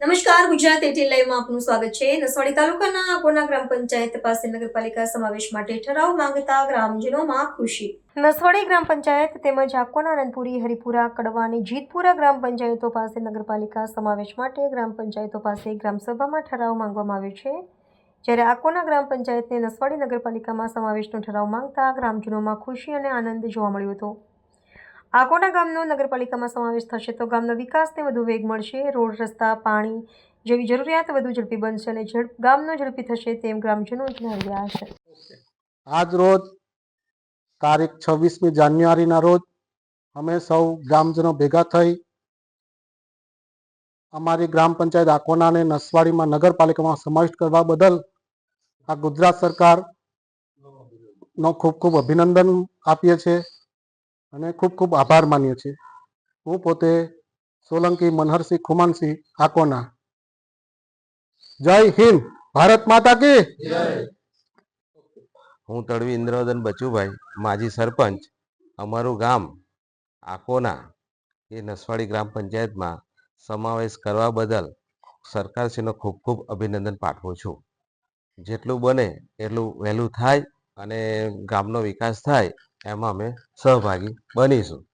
નમસ્કાર, ગુજરાત એટી લાઈવમાં આપનું સ્વાગત છે. નસવાડી તાલુકાના આકોના ગ્રામ પંચાયત પાસે નગરપાલિકા સમાવેશ માટે ઠરાવ માંગતા ગ્રામજનોમાં ખુશી. નસવાડી ગ્રામ પંચાયત તેમજ આકોના આનંદપુરી હરિપુરા કડવાની જીતપુરા ગ્રામ પંચાયતો પાસે નગરપાલિકા સમાવેશ માટે ગ્રામ પંચાયતો પાસે ગ્રામસભામાં ઠરાવ માંગવામાં આવ્યો છે. જ્યારે આકોના ગ્રામ પંચાયતને નસવાડી નગરપાલિકામાં સમાવેશનો ઠરાવ માંગતા ગ્રામજનોમાં ખુશી અને આનંદ જોવા મળ્યો હતો. આકોના ગામનો નગરપાલિકામાં સમાવેશ થશે તો ગામના વિકાસને વધુ વેગ મળશે. રોડ, રસ્તા, પાણી જેવી જરૂરિયાત વધુ ઝડપી બનશે અને ઝડપ ગામનો ઝડપી થશે તેમ ગ્રામજનો જણાવી રહ્યા છે. આજ રોજ તારીખ છવ્વીસમી જાન્યુઆરીના રોજ અમે સૌ ગ્રામજનો ભેગા થઈ અમારી ગ્રામ પંચાયત આકોનાને નસવાડીમાં નગરપાલિકામાં સમાવિષ્ટ કરવા બદલ આ ગુજરાત સરકાર નો ખૂબ ખૂબ અભિનંદન આપીએ છીએ. અને ખૂબ ખૂબ આભાર માનીએ છીએ. હું પોતે સોલંકી મનહરસિંહ ખુમાનસિંહ આકોના. જય હિન્દ, ભારત માતા કી હું તળવી ઇન્દ્રવદન બચુભાઈ, માજી સરપંચ, અમારું ગામ આકોના, એ નસવાડી ગ્રામ પંચાયતમાં સમાવેશ કરવા બદલ સરકારશ્રીનો ખૂબ ખૂબ અભિનંદન પાઠવું છું. જેટલું બને એટલું વહેલું થાય અને ગામનો વિકાસ થાય એમાં અમે સહભાગી બનીશું.